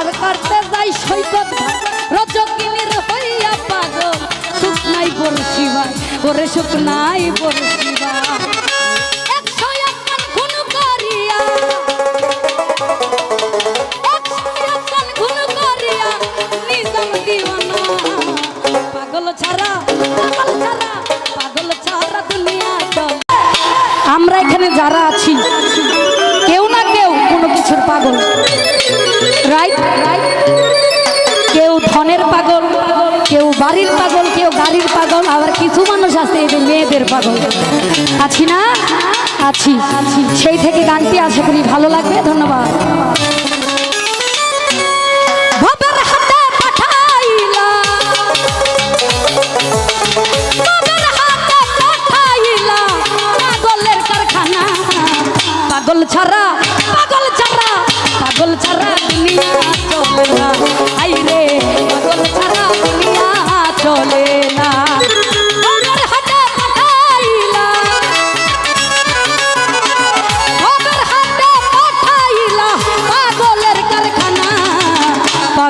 পার করতে যাই সৈকত রজকিনীর হইয়া পাগল, সুখ নাই বরশি ভাই ওরে সুখ নাই বরশি ভাই আমরা এখানে যারা রাইট কেউ ধনের পাগল, কেউ বাড়ির পাগল, কেউ গাড়ির পাগল, আবার কিছু মানুষ আছে এই যে মেয়েদের পাগল। আছি না? আছি। সেই থেকে গানটি আশা করি ভালো লাগবে। ধন্যবাদ। ছাড়া, পাগল ছাড়া পাগল ছাড়া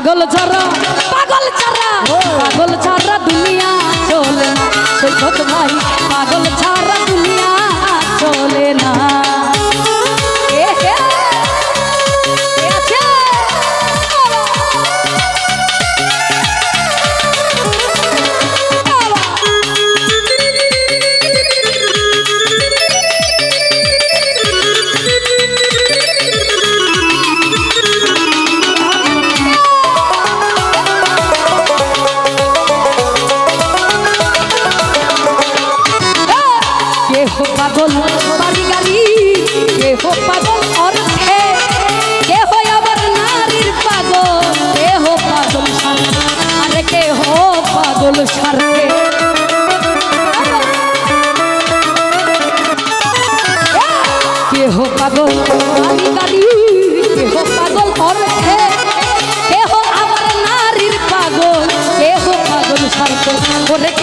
পাগল চারা পাগল চারা পাগল চারা দুনিয়া চলে না। সৈকত ভাই পাগল চারা পাগল সারে কেহ পাগল? আমি কালি কেহ পাগল অর্থে কেহ আমার নারীর পাগল। কেহ পাগল সারতে।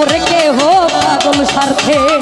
ওরে কে হো পাগল স্বার্থে?